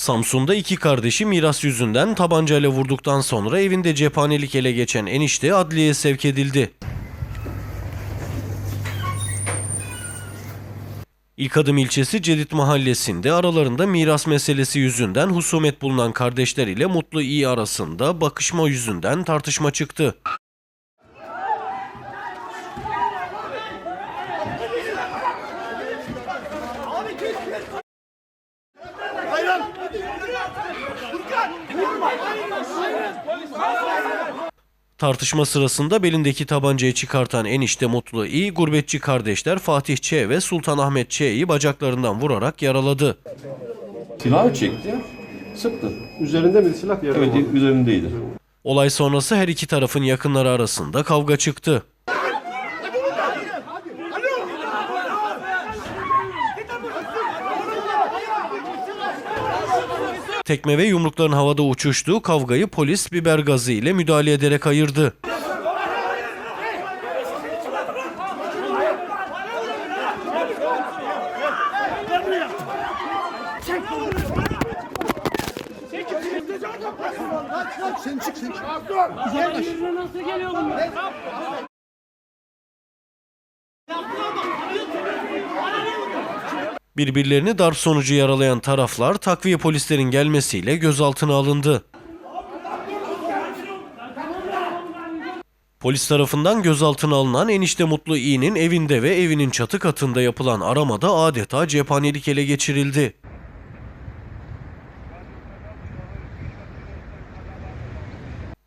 Samsun'da iki kardeşi miras yüzünden tabancayla vurduktan sonra evinde cephanelik ele geçen enişte adliyeye sevk edildi. İlk adım ilçesi Cedit mahallesinde aralarında miras meselesi yüzünden husumet bulunan kardeşler ile Mutlu İyi arasında bakışma yüzünden tartışma çıktı. Tartışma sırasında belindeki tabancayı çıkartan enişte Mutlu İyi, gurbetçi kardeşler Fatih Ç ve Sultan Ahmet Ç'yi bacaklarından vurarak yaraladı. Silahı çekti, sıktı. Üzerinde mi silah yerde Evet, üzerindeydi. Olay sonrası her iki tarafın yakınları arasında kavga çıktı. Tekme ve yumrukların havada uçuştuğu kavgayı polis biber gazı ile müdahale ederek ayırdı. Birbirlerini darp sonucu yaralayan taraflar takviye polislerin gelmesiyle gözaltına alındı. Polis tarafından gözaltına alınan enişte Mutlu İ'nin evinde ve evinin çatı katında yapılan aramada adeta cephanelik ele geçirildi.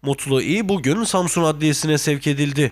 Mutlu İ bugün Samsun Adliyesi'ne sevk edildi.